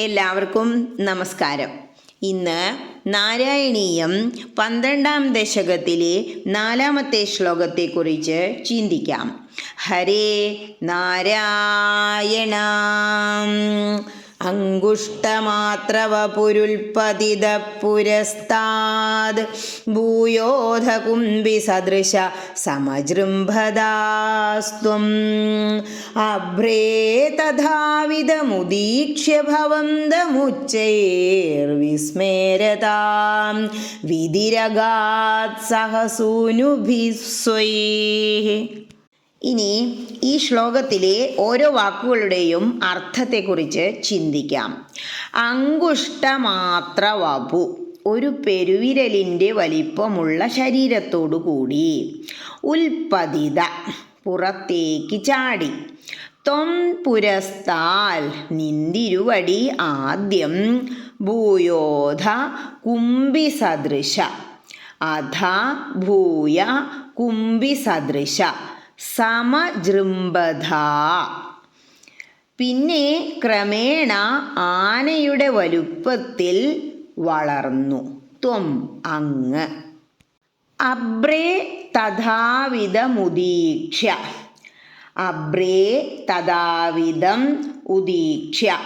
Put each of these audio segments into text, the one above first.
എല്ലാവർക്കും നമസ്കാരം. ഇന്ന് നാരായണീയം പന്ത്രണ്ടാം ദശകത്തിലെ നാലാമത്തെ ശ്ലോകത്തെക്കുറിച്ച് ചിന്തിക്കാം. ഹരേ നാരായണ. അങ്കുഷ്ടമാത്രവ ഭൂയോധകുംബി സദൃശ സമജൃംഭദാസ്ത്വം. അഭ്രേ തഥാവിധമുദീക്ഷ്യ ഭവന്തമുച്ചൈർവിസ്മേരതാം വിധിരഗാത് സഹസൂനുഭിസ്വൈ. ഇനി ഈ ശ്ലോകത്തിലെ ഓരോ വാക്കുകളുടെയും അർത്ഥത്തെക്കുറിച്ച് ചിന്തിക്കാം. അങ്കുഷ്ടമാത്ര വപു ഒരു പെരുവിരലിന്റെ വലിപ്പമുള്ള ശരീരത്തോടു കൂടി. ഉൽപ്പതിത പുറത്തേക്ക് ചാടി. ത്വം പുരസ്താൽ നിന്തിരുവടി ആദ്യം. ഭൂയോധ കുംഭിസദൃശ. അധ ഭൂയ കുംഭിസദൃശ. സമജൃംബധ പിന്നെ ക്രമേണ ആനയുടെ വലുപ്പത്തിൽ വളർന്നു. ത്വം അങ്ങ്. അബ്രേ തഥാവിധമുദീക്ഷ്യ അബ്രേ തഥാവിധം ഉദീക്ഷ്യ.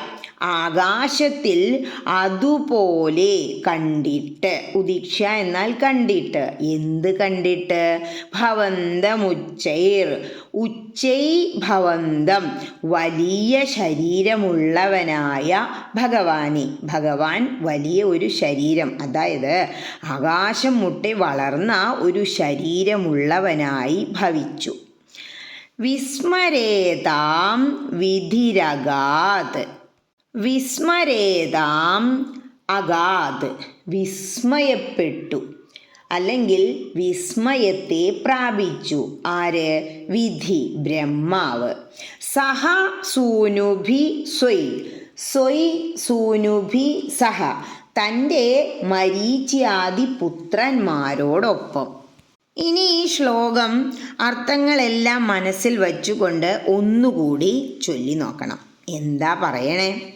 ആകാശത്തിൽ അതുപോലെ കണ്ടിട്ട് ഉദീക്ഷ എന്നാൽ കണ്ടിട്ട്. എന്ത് കണ്ടിട്ട്? ഭവന്തമുച്ചൈർ. ഉച്ചൈ ഭവന്തം. വലിയ ശരീരമുള്ളവനായ ഭഗവാനെ. ഭഗവാൻ വലിയ ഒരു ശരീരം. അതായത് ആകാശം മുട്ടെ വളർന്ന ഒരു ശരീരമുള്ളവനായി ഭവിച്ചു. വിസ്മരേതാം വിധിരഗാത് വിസ്മരേതാം അഗാത് വിസ്മയപ്പെട്ടു. അല്ലെങ്കിൽ വിസ്മയത്തെ പ്രാപിച്ചു. ആര്? വിധി ബ്രഹ്മാവ്. സഹ സൂനുഭി സ്വയ് സ്വയ് സൂനുഭി സഹ. തന്റെ മരീച്യാദി പുത്രന്മാരോടൊപ്പം ഇനി ഈ ശ്ലോകം അർത്ഥങ്ങളെല്ലാം മനസ്സിൽ വച്ചുകൊണ്ട് ഒന്നുകൂടി ചൊല്ലി നോക്കണം എന്താ പറയണേ?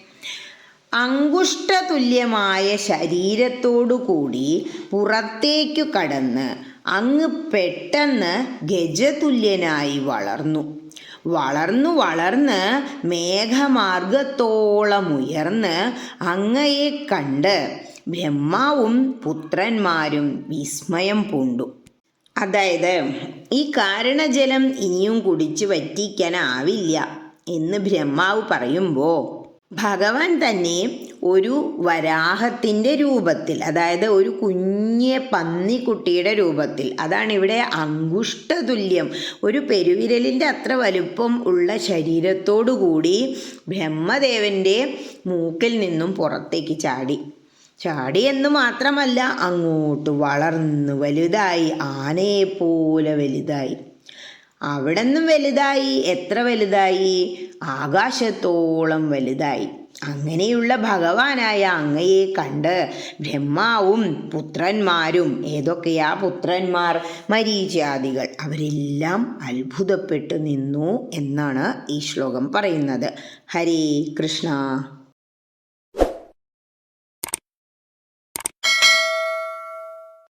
അങ്കുഷ്ടതുല്യമായ ശരീരത്തോടു കൂടി പുറത്തേക്കു കടന്ന് അങ്ങ് പെട്ടെന്ന് ഗജതുല്യനായി വളർന്നു. വളർന്നു വളർന്ന് മേഘമാർഗത്തോളം ഉയർന്ന് അങ്ങയെ കണ്ട് ബ്രഹ്മാവും പുത്രന്മാരും വിസ്മയം പൂണ്ടു. അതായത് ഈ കാരണജലം ഇനിയും കുടിച്ചു വറ്റിക്കാനാവില്ല എന്ന് ബ്രഹ്മാവ് പറയുമ്പോൾ ഭഗവാൻ തന്നെ ഒരു വരാഹത്തിന്റെ രൂപത്തിൽ അതായത് ഒരു കുഞ്ഞെ പന്നിക്കുട്ടിയുടെ രൂപത്തിൽ അതാണ് ഇവിടെ അങ്കുഷ്ടതുല്യം ഒരു പെരുവിരലിന്റെ അത്ര വലുപ്പം ഉള്ള ശരീരത്തോടു കൂടി ബ്രഹ്മദേവന്റെ മൂക്കിൽ നിന്നും പുറത്തേക്ക് ചാടി. ചാടി എന്ന് മാത്രമല്ല അങ്ങോട്ട് വളർന്നു വലുതായി ആനയെപ്പോലെ വലുതായി. അവിടെ നിന്നും വലുതായി. എത്ര വലുതായി? ആകാശത്തോളം വലുതായി. അങ്ങനെയുള്ള ഭഗവാനായ അങ്ങയെ കണ്ട് ബ്രഹ്മാവും പുത്രന്മാരും ഏതൊക്കെയാ പുത്രന്മാർ? മരീചാദികൾ. അവരെല്ലാം അത്ഭുതപ്പെട്ടു നിന്നു എന്നാണ് ഈ ശ്ലോകം പറയുന്നത്. ഹരേ കൃഷ്ണ.